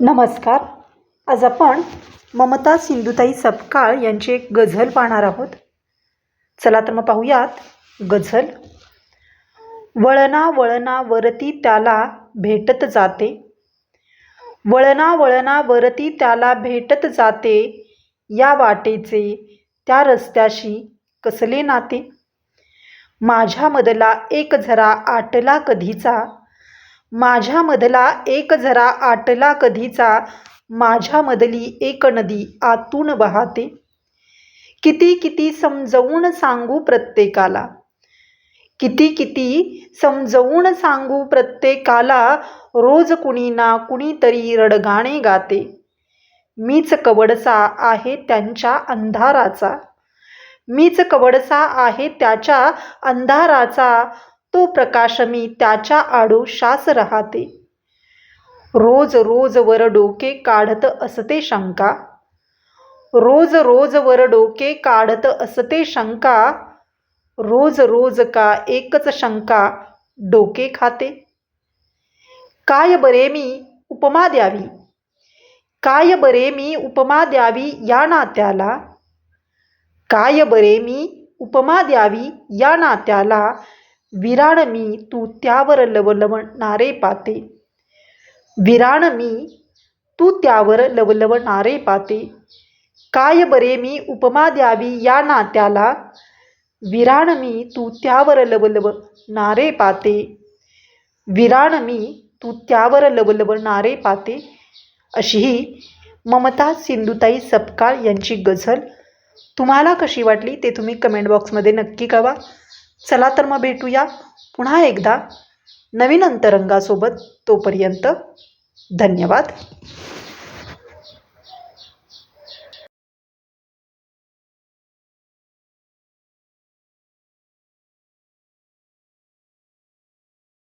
नमस्कार. आज आपण ममता सिंधुताई सपकाळ यांची एक गझल पाहणार आहोत. चला तर मग पाहूयात गझल. वळणा वळणावरती त्याला भेटत जाते. वळणा वळणावरती त्याला भेटत जाते. या वाटेचे त्या रस्त्याशी कसले नाते? माझ्यामधला एक झरा आटला कधीचा? माझ्यामधला एक झरा आटला कधीचा माझ्यामधली एक नदी आतून वाहते. किती किती समजवून सांगू प्रत्येकाला. किती किती समजवून सांगू प्रत्येकाला रोज कुणी ना कुणीतरी रडगाणे गाते. मीच कवडसा आहे त्यांच्या अंधाराचा. मीच कवडसा आहे त्याच्या अंधाराचा. तो प्रकाश मी त्याच्या आडोशास राहते. रोज रोज वर डोके काढत असते शंका. रोज रोज वर डोके काढत असते शंका. रोज रोज का एकच शंका डोके खाते. काय बरे मी उपमा द्यावी? काय बरे मी उपमा द्यावी या नात्याला? काय बरे मी उपमा द्यावी या नात्याला? विराण मी तू त्यावर लवलवणारे पाते. विराण मी तू त्यावर लवलवणारे पाते. काय बरे मी उपमा द्यावी या नात्याला. विराण मी तू त्यावर लवलवणारे पाते. विराण मी तू त्यावर लवलवणारे पाते. अशी ही ममता सिंधुताई सपकाळ यांची गझल. तुम्हाला कशी वाटली ते तुम्ही कमेंट बॉक्समध्ये नक्की कळवा. चला तर मग भेटूया पुन्हा एकदा नवीन अंतरंगासोबत तोपर्यंत धन्यवाद.